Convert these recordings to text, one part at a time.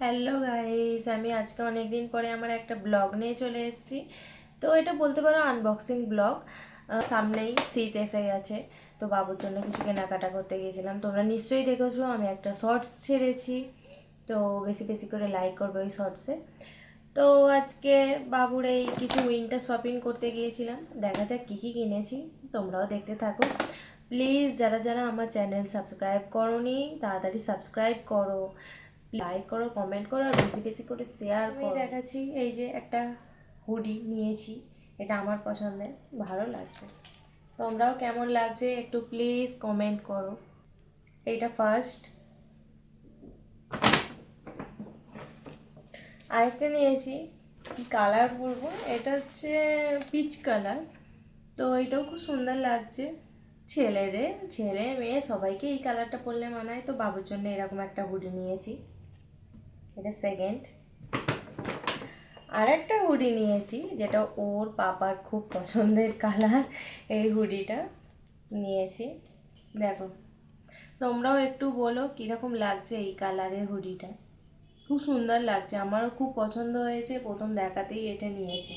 Hello guys আমি আজকে অনেক দিন পরে আমার একটা ব্লগ নিয়ে চলে এসেছি। তো এটা বলতে পারো আনবক্সিং ব্লগ। সামনেই শীত এসে গেছে। তো বাবুর জন্য কিছু কেনাকাটা করতে গিয়েছিলাম। তোমরা নিশ্চয়ই দেখেছ, আমি একটা শর্টস ছেড়েছি। তো বেশি বেশি করে লাইক করবে ওই শর্টসে তো আজকে বাবুর এই কিছু উইন্টার শপিং করতে গিয়েছিলাম। দেখা যাক কী কী কিনেছি। তোমরাও দেখতে থাকো। প্লিজ যারা যারা আমার চ্যানেল সাবস্ক্রাইব করো নি তাড়াতাড়ি সাবস্ক্রাইব করো। লাইক করো কমেন্ট করো আর বেশি বেশি করে শেয়ার করো। দেখাচ্ছি এই যে একটা হুডি নিয়েছি এটা আমার পছন্দের ভালো লাগছে। তোমরাও কেমন লাগছে একটু প্লিজ কমেন্ট করো। এইটা ফার্স্ট আরেকটা নিয়েছি কালার বলব? এটা হচ্ছে পিচ কালার তো এটাও খুব সুন্দর লাগছে। ছেলেদের ছেলে মেয়ে সবাইকে এই কালারটা পরলে মানায়। তো বাবুর জন্য এরকম একটা হুডি নিয়েছি। এটা সেকেন্ড আর একটা হুডি নিয়েছি, যেটা ওর পাপার খুব পছন্দের কালার এই হুডিটা নিয়েছি। দেখো, তোমরাও একটু বলো কীরকম লাগছে এই কালারের হুডিটা। খুব সুন্দর লাগছে, আমারও খুব পছন্দ হয়েছে, প্রথম দেখাতেই এটা নিয়েছি।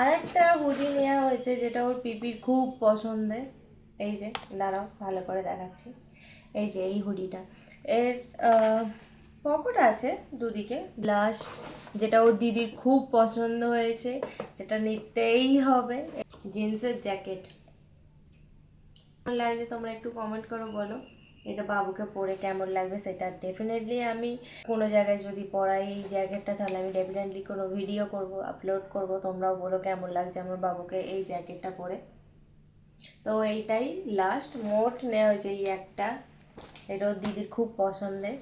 আরেকটা হুডি নেওয়া হয়েছে, যেটা ওর পিপির খুব পছন্দের। এই যে, দাঁড়াও, ভালো করে দেখাচ্ছি। এই যে, এই হুডিটা। এর পকেট আছে দুদিকে। ব্লাশ যেটা ওর দিদির খুব পছন্দ হয়েছে যেটা নিতেই হবে। জিন্সের জ্যাকেট। কেমন লাগছে তোমরা একটু কমেন্ট করো বলো। এটা বাবুকে পরে কেমন লাগবে সেটা ডেফিনেটলি আমি কোনো জায়গায় যদি পরাই এই জ্যাকেটটা, তাহলে আমি ডেফিনেটলি কোনো ভিডিও করব আপলোড করব। তোমরাও বলো কেমন লাগছে আমার বাবুকে এই জ্যাকেটটা পরে। তো এইটাই লাস্ট মোট নেওয়া হয়েছে এই একটা। এটা ওর দিদির খুব পছন্দের।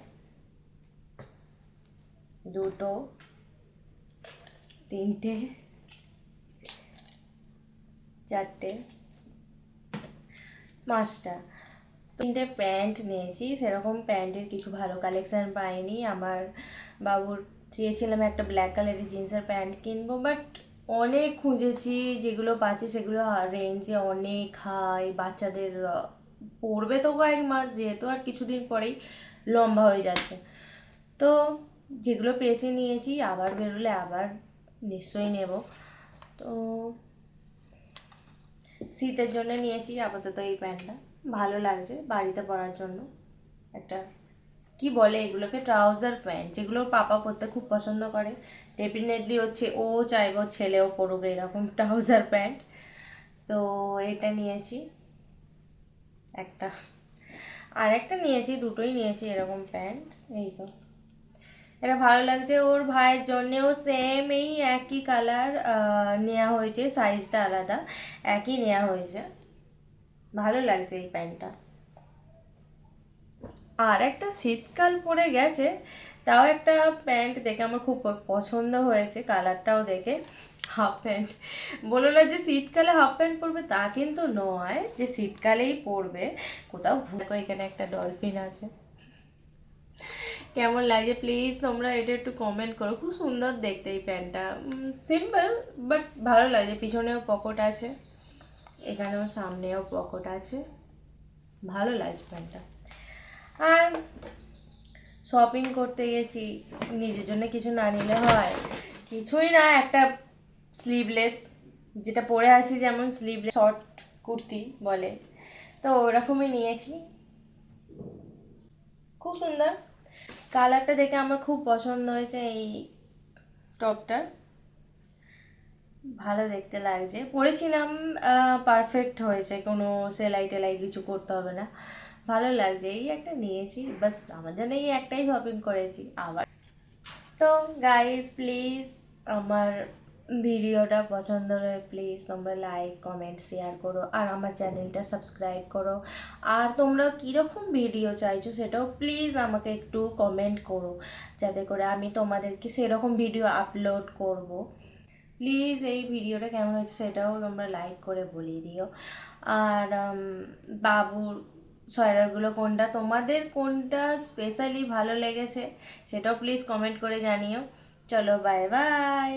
দুটো, তিনটে, চারটে, পাঁচটা। তিনটে প্যান্ট নিয়েছি, সেরকম প্যান্টের কিছু ভালো কালেকশান পাইনি। আমার বাবুর চেয়েছিলাম একটা ব্ল্যাক কালারের জিন্সের প্যান্ট কিনবো, বাট অনেক খুঁজেছি, যেগুলো পাচ্ছি সেগুলো রেঞ্জে অনেক হাই বাচ্চাদের পড়বে তো কয়েক মাস, যেহেতু আর কিছুদিন পরেই লম্বা হয়ে যাচ্ছে। তো যেগুলো পেয়েছি নিয়েছি, আবার বেরোলে আবার নিশ্চয়ই নেব। তো শীতের জন্য নিয়েছি, আপাতত এই প্যান্টটা। ভালো লাগছে বাড়িতে পরার জন্য। একটা, কি বলে এগুলোকে, ট্রাউজার প্যান্ট, যেগুলো পাপা পরতে খুব পছন্দ করে। ডেফিনেটলি হচ্ছে ও চাইবে ছেলেও পরুক এরকম ট্রাউজার প্যান্ট। তো এটা নিয়েছি। একটা। আর একটা নিয়েছি, দুটোই নিয়েছি এরকম প্যান্ট, এই তো। এটা ভালো লাগছে ওর ভাইয়ের জন্যেও সেম এই একই কালার নেওয়া হয়েছে সাইজটা আলাদা, একই নেওয়া হয়েছে। ভালো লাগছে এই প্যান্টটা। আর একটা শীতকাল পড়ে গেছে, তাও একটা প্যান্ট দেখে আমার খুব পছন্দ হয়েছে কালারটাও দেখে। Half pant. বলো না যে শীতকালে হাফ প্যান্ট পরবে, তা কিন্তু নয় যে শীতকালেই পরবে। কোথাও ঘুরবো এখানে একটা ডলফিন আছে। কেমন লাগে? প্লিজ তোমরা এটা একটু কমেন্ট করো। খুব সুন্দর দেখতে এই প্যান্টটা। সিম্পল বাট ভালো লাগে। পিছনেও পকেট আছে, এখানেও সামনেও পকেট আছে। ভালো লাগছে প্যান্টটা। আর শপিং করতে গেছি, নিজের জন্য কিছু না নিলে হয়। কিছুই না, একটা স্লিভলেস যেটা পরে আছি যেমন স্লিভলেস শর্ট কুর্তি বলে। তো ওরকমই নিয়েছি। খুব সুন্দর। কালারটা দেখে আমার খুব পছন্দ হয়েছে এই টপটা। ভালো দেখতে লাগছে। পরেছিলাম পারফেক্ট হয়েছে। কোনো সেলাই টেলাই কিছু করতে হবে না। ভালো লাগছে। এই একটা নিয়েছি। বাস আমার জন্য এই একটাই শপিং করেছি। আবার তো গাইজ প্লিজ আমার ভিডিওটা পছন্দ হলে প্লিজ তোমরা লাইক কমেন্ট শেয়ার করো আর আমার চ্যানেলটা সাবস্ক্রাইব করো। আর তোমরা কীরকম ভিডিও চাইছো সেটাও প্লিজ আমাকে একটু কমেন্ট করো, যাতে করে আমি তোমাদেরকে সেরকম ভিডিও আপলোড করব। প্লিজ এই ভিডিওটা কেমন হয়েছে সেটাও তোমরা লাইক করে বলিয়ে দিও। আর বাবুর সোয়েটারগুলো কোনটা, তোমাদের কোনটা স্পেশালি ভালো লেগেছে সেটাও প্লিজ কমেন্ট করে জানিও। চলো বাই বাই